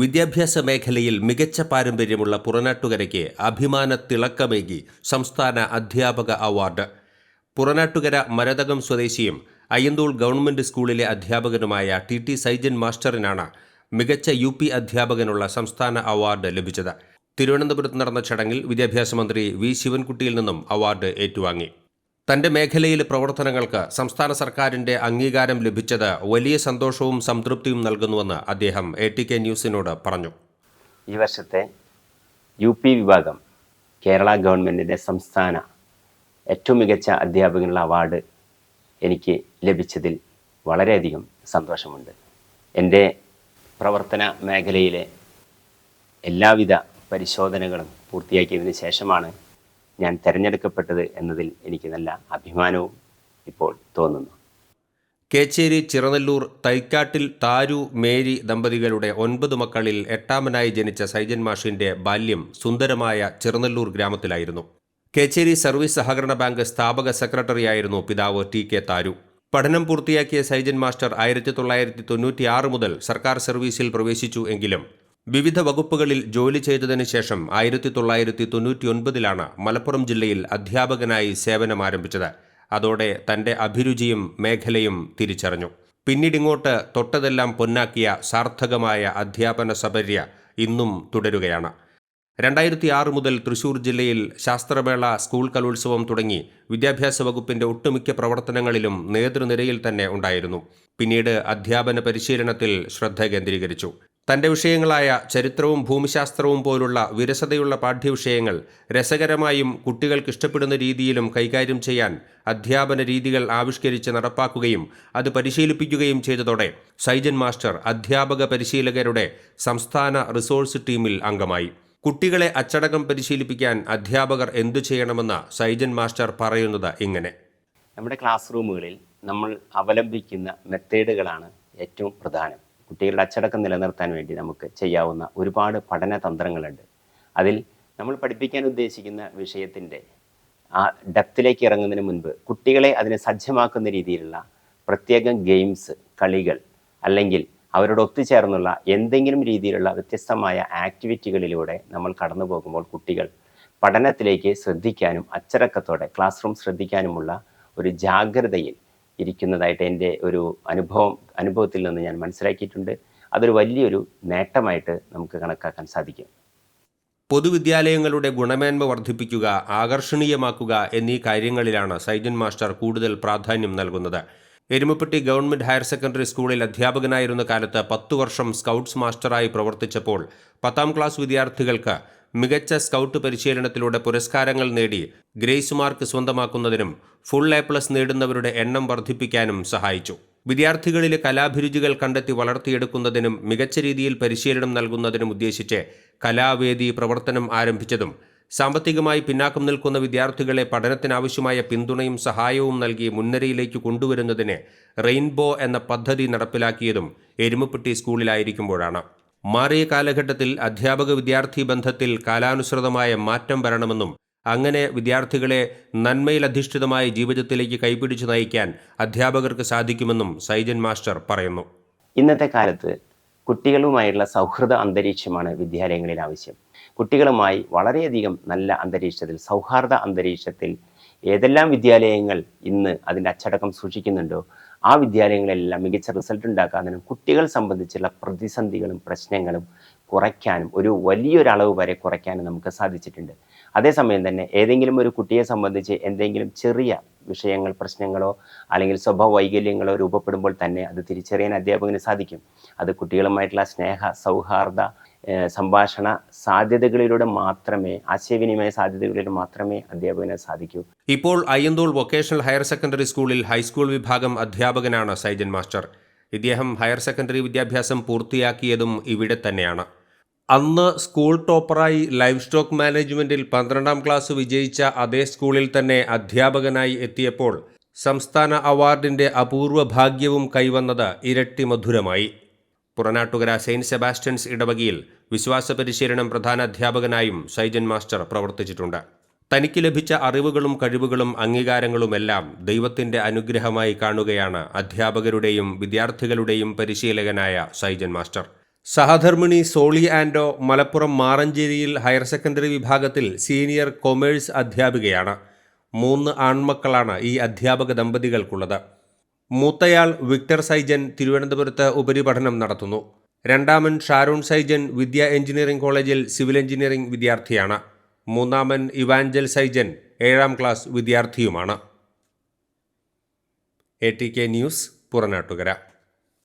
വിദ്യാഭ്യാസ മേഖലയിൽ മികച്ച പാരമ്പര്യമുള്ള പുറനാട്ടുകരയ്ക്ക് അഭിമാന തിളക്കമേകി സംസ്ഥാന അധ്യാപക അവാർഡ്. പുറനാട്ടുകര മരതകം സ്വദേശിയും അയ്യന്തോൾ ഗവൺമെന്റ് സ്കൂളിലെ അധ്യാപകനുമായ ടി ടി സൈജൻ മാസ്റ്ററിനാണ് മികച്ച യു പി അധ്യാപകനുള്ള സംസ്ഥാന അവാർഡ് ലഭിച്ചത്. തിരുവനന്തപുരത്ത് നടന്ന ചടങ്ങിൽ വിദ്യാഭ്യാസ മന്ത്രി വി ശിവൻകുട്ടിയിൽ നിന്നും അവാർഡ് ഏറ്റുവാങ്ങി. തന്റെ മേഖലയിലെ പ്രവർത്തനങ്ങൾക്ക് സംസ്ഥാന സർക്കാരിന്റെ അംഗീകാരം ലഭിച്ചത് വലിയ സന്തോഷവും സംതൃപ്തിയും നൽകുന്നുവെന്ന് അദ്ദേഹം എ ടി കെ ന്യൂസിനോട് പറഞ്ഞു. ഈ വർഷത്തെ യു പി വിഭാഗം കേരള ഗവൺമെന്റിന്റെ സംസ്ഥാന ഏറ്റവും മികച്ച അധ്യാപകനുള്ള അവാർഡ് എനിക്ക് ലഭിച്ചതിൽ വളരെയധികം സന്തോഷമുണ്ട്. എന്റെ പ്രവർത്തന മേഖലയിലെ എല്ലാവിധ പരിശോധനകളും പൂർത്തിയാക്കിയതിന് ശേഷമാണ് ഞാൻ തിരഞ്ഞെടുക്കപ്പെട്ടത് എന്നതിൽ എനിക്ക് നല്ല അഭിമാനവും ഇപ്പോൾ തോന്നുന്നു. കേച്ചേരി ചിറനല്ലൂർ തൈക്കാട്ടിൽ താരു മേരി ദമ്പതികളുടെ ഒൻപത് മക്കളിൽ എട്ടാമനായി ജനിച്ച സൈജൻ മാഷിന്റെ ബാല്യം സുന്ദരമായ ചിറനല്ലൂർ ഗ്രാമത്തിലായിരുന്നു. കേച്ചേരി സർവീസ് സഹകരണ ബാങ്ക് സ്ഥാപക സെക്രട്ടറിയായിരുന്നു പിതാവ് ടി കെ താരു. പഠനം പൂർത്തിയാക്കിയ സൈജൻ മാസ്റ്റർ ആയിരത്തി തൊള്ളായിരത്തി തൊണ്ണൂറ്റിയാറ് മുതൽ സർക്കാർ സർവീസിൽ പ്രവേശിച്ചു എങ്കിലും വിവിധ വകുപ്പുകളിൽ ജോലി ചെയ്തതിനു ശേഷം ആയിരത്തി തൊള്ളായിരത്തി തൊണ്ണൂറ്റിയൊൻപതിലാണ് മലപ്പുറം ജില്ലയിൽ അധ്യാപകനായി സേവനം ആരംഭിച്ചത്. അതോടെ തന്റെ അഭിരുചിയും മേഖലയും തിരിച്ചറിഞ്ഞു. പിന്നീടിങ്ങോട്ട് തൊട്ടതെല്ലാം പൊന്നാക്കിയ സാർത്ഥകമായ അധ്യാപന സപര്യ ഇന്നും തുടരുകയാണ്. രണ്ടായിരത്തി ആറ് മുതൽ തൃശൂർ ജില്ലയിൽ ശാസ്ത്രമേള സ്കൂൾ കലോത്സവം തുടങ്ങി വിദ്യാഭ്യാസ വകുപ്പിന്റെ ഒട്ടുമിക്ക പ്രവർത്തനങ്ങളിലും നേതൃനിരയിൽ തന്നെ ഉണ്ടായിരുന്നു. പിന്നീട് അധ്യാപന പരിശീലനത്തിൽ ശ്രദ്ധ കേന്ദ്രീകരിച്ചു. തന്റെ വിഷയങ്ങളായ ചരിത്രവും ഭൂമിശാസ്ത്രവും പോലുള്ള വിരസതയുള്ള പാഠ്യവിഷയങ്ങൾ രസകരമായും കുട്ടികൾക്ക് ഇഷ്ടപ്പെടുന്ന രീതിയിലും കൈകാര്യം ചെയ്യാൻ അധ്യാപന രീതികൾ ആവിഷ്കരിച്ച് നടപ്പാക്കുകയും അത് പരിശീലിപ്പിക്കുകയും ചെയ്തതോടെ സൈജൻ മാസ്റ്റർ അധ്യാപക പരിശീലകരുടെ സംസ്ഥാന റിസോഴ്സ് ടീമിൽ അംഗമായി. കുട്ടികളെ അച്ചടക്കം പരിശീലിപ്പിക്കാൻ അധ്യാപകർ എന്തു ചെയ്യണമെന്ന് സൈജൻ മാസ്റ്റർ പറയുന്നത് ഇങ്ങനെ. നമ്മുടെ ക്ലാസ് റൂമുകളിൽ നമ്മൾ അവലംബിക്കുന്ന മെത്തേഡുകളാണ് ഏറ്റവും പ്രധാനം. കുട്ടികളുടെ അച്ചടക്കം നിലനിർത്താൻ വേണ്ടി നമുക്ക് ചെയ്യാവുന്ന ഒരുപാട് പഠന തന്ത്രങ്ങളുണ്ട്. അതിൽ നമ്മൾ പഠിപ്പിക്കാൻ ഉദ്ദേശിക്കുന്ന വിഷയത്തിന്റെ ആ ഡെപ്തിലേക്ക് ഇറങ്ങുന്നതിന് മുൻപ് കുട്ടികളെ അതിനെ സജ്ജമാക്കുന്ന രീതിയിലുള്ള പ്രത്യേകം ഗെയിംസ് കളികൾ അല്ലെങ്കിൽ അവരോട് ഒത്തുചേർന്നുള്ള എന്തെങ്കിലും രീതിയിലുള്ള വ്യത്യസ്തമായ ആക്ടിവിറ്റികളിലൂടെ നമ്മൾ കടന്നു പോകുമ്പോൾ കുട്ടികൾ പഠനത്തിലേക്ക് ശ്രദ്ധിക്കാനും അച്ചടക്കത്തോടെ ക്ലാസ് റൂം ശ്രദ്ധിക്കാനുമുള്ള ഒരു ജാഗ്രതയിൽ ഇരിക്കുന്നതായിട്ട് എന്റെ ഒരു അനുഭവം അനുഭവത്തിൽ നിന്ന് ഞാൻ മനസ്സിലാക്കിയിട്ടുണ്ട്. അതൊരു വലിയൊരു നേട്ടമായിട്ട് നമുക്ക് കണക്കാക്കാൻ സാധിക്കും. പൊതുവിദ്യാലയങ്ങളുടെ ഗുണമേന്മ വർദ്ധിപ്പിക്കുക ആകർഷണീയമാക്കുക എന്നീ കാര്യങ്ങളിലാണ് സൈജൻ മാസ്റ്റർ കൂടുതൽ പ്രാധാന്യം നൽകുന്നത്. എരുമപ്പെട്ടി ഗവൺമെന്റ് ഹയർ സെക്കൻഡറി സ്കൂളിൽ അധ്യാപകനായിരുന്ന കാലത്ത് പത്തു വർഷം സ്കൗട്ട്സ് മാസ്റ്ററായി പ്രവർത്തിച്ചപ്പോൾ പത്താം ക്ലാസ് വിദ്യാർത്ഥികൾക്ക് മികച്ച സ്കൗട്ട് പരിശീലനത്തിലൂടെ പുരസ്കാരങ്ങൾ നേടി ഗ്രേസ് മാർക്ക് സ്വന്തമാക്കുന്നതിനും ഫുൾ എ പ്ലസ് നേടുന്നവരുടെ എണ്ണം വർദ്ധിപ്പിക്കാനും സഹായിച്ചു. വിദ്യാർത്ഥികളിലെ കലാഭിരുചികൾ കണ്ടെത്തി വളർത്തിയെടുക്കുന്നതിനും മികച്ച രീതിയിൽ പരിശീലനം നൽകുന്നതിനും ഉദ്ദേശിച്ച് കലാവേദി പ്രവർത്തനം ആരംഭിച്ചതും സാമ്പത്തികമായി പിന്നാക്കം നിൽക്കുന്ന വിദ്യാർത്ഥികളെ പഠനത്തിനാവശ്യമായ പിന്തുണയും സഹായവും നൽകി മുൻനിരയിലേക്ക് കൊണ്ടുവരുന്നതിന് റെയിൻബോ എന്ന പദ്ധതി നടപ്പിലാക്കിയതും എരുമപ്പെട്ടി സ്കൂളിലായിരിക്കുമ്പോഴാണ്. മാറിയ കാലഘട്ടത്തിൽ അധ്യാപക വിദ്യാർത്ഥി ബന്ധത്തിൽ കാലാനുസൃതമായ മാറ്റം വരണമെന്നും അങ്ങനെ വിദ്യാർത്ഥികളെ നന്മയിലധിഷ്ഠിതമായ ജീവിതത്തിലേക്ക് കൈപിടിച്ചു നയിക്കാൻ അധ്യാപകർക്ക് സാധിക്കുമെന്നും സൈജൻ മാസ്റ്റർ പറയുന്നു. ഇന്നത്തെ കാലത്ത് കുട്ടികളുമായുള്ള സൗഹൃദ അന്തരീക്ഷമാണ് വിദ്യാലയങ്ങളിൽ ആവശ്യം. കുട്ടികളുമായി വളരെയധികം നല്ല അന്തരീക്ഷത്തിൽ സൗഹാർദ്ദ അന്തരീക്ഷത്തിൽ ഏതെല്ലാം വിദ്യാലയങ്ങൾ ഇന്ന് അതിന്റെ അച്ചടക്കം സൂക്ഷിക്കുന്നുണ്ടോ ആ വിദ്യാലയങ്ങളെല്ലാം മികച്ച റിസൾട്ട് ഉണ്ടാക്കാനും കുട്ടികൾ സംബന്ധിച്ചുള്ള പ്രതിസന്ധികളും പ്രശ്നങ്ങളും കുറയ്ക്കാനും ഒരു വലിയൊരളവ് വരെ കുറയ്ക്കാനും നമുക്ക് സാധിച്ചിട്ടുണ്ട്. അതേസമയം തന്നെ ഏതെങ്കിലും ഒരു കുട്ടിയെ സംബന്ധിച്ച് എന്തെങ്കിലും ചെറിയ വിഷയങ്ങൾ പ്രശ്നങ്ങളോ അല്ലെങ്കിൽ സ്വഭാവ വൈകല്യങ്ങളോ രൂപപ്പെടുമ്പോൾ തന്നെ അത് തിരിച്ചറിയാൻ അധ്യാപകന് സാധിക്കും. അത് കുട്ടികളുമായിട്ടുള്ള സ്നേഹ സൗഹാർദ്ദ സംഭാഷണ സാധ്യതകളിലൂടെ മാത്രമേ ആശയവിനിമയ സാധ്യതകളിലൂടെ മാത്രമേ അധ്യാപകന് സാധിക്കൂ. ഇപ്പോൾ അയ്യന്തോൾ വൊക്കേഷണൽ ഹയർ സെക്കൻഡറി സ്കൂളിൽ ഹൈസ്കൂൾ വിഭാഗം അധ്യാപകനാണ് സൈജൻ മാസ്റ്റർ. ഇദ്ദേഹം ഹയർ സെക്കൻഡറി വിദ്യാഭ്യാസം പൂർത്തിയാക്കിയതും ഇവിടെ തന്നെയാണ്. അന്ന് സ്കൂൾ ടോപ്പറായി ലൈവ് സ്റ്റോക്ക് മാനേജ്മെന്റിൽ പന്ത്രണ്ടാം ക്ലാസ് വിജയിച്ച അതേ സ്കൂളിൽ തന്നെ അധ്യാപകനായി എത്തിയപ്പോൾ സംസ്ഥാന അവാർഡിന്റെ അപൂർവ ഭാഗ്യവും കൈവന്നത് ഇരട്ടി മധുരമായി. പുറനാട്ടുകര സെയിന്റ് സെബാസ്റ്റ്യൻസ് ഇടവകയിൽ വിശ്വാസ പരിശീലനം പ്രധാന അധ്യാപകനായും സൈജൻ മാസ്റ്റർ പ്രവർത്തിച്ചിട്ടുണ്ട്. തനിക്ക് ലഭിച്ച അറിവുകളും കഴിവുകളും അംഗീകാരങ്ങളുമെല്ലാം ദൈവത്തിന്റെ അനുഗ്രഹമായി കാണുകയാണ് അധ്യാപകരുടെയും വിദ്യാർത്ഥികളുടെയും പരിശീലകനായ സൈജൻ മാസ്റ്റർ. സഹധർമ്മിണി സോളി ആൻഡോ മലപ്പുറം മാറഞ്ചേരിയിൽ ഹയർ സെക്കൻഡറി വിഭാഗത്തിൽ സീനിയർ കൊമേഴ്സ് അധ്യാപികയാണ്. മൂന്ന് ആൺമക്കളാണ് ഈ അധ്യാപക ദമ്പതികൾക്കുള്ളത്. മൂത്തയാൾ വിക്ടർ സൈജൻ തിരുവനന്തപുരത്ത് ഉപരിപഠനം നടത്തുന്നു. രണ്ടാമൻ ഷാരൂൺ സൈജൻ വിദ്യ എഞ്ചിനീയറിംഗ് കോളേജിൽ സിവിൽ എഞ്ചിനീയറിംഗ് വിദ്യാർത്ഥിയാണ്. മൂന്നാമൻ ഇവാഞ്ചൽ സൈജൻ ഏഴാം class വിദ്യാർത്ഥിയുമാണ്. A T K news Puranattukara.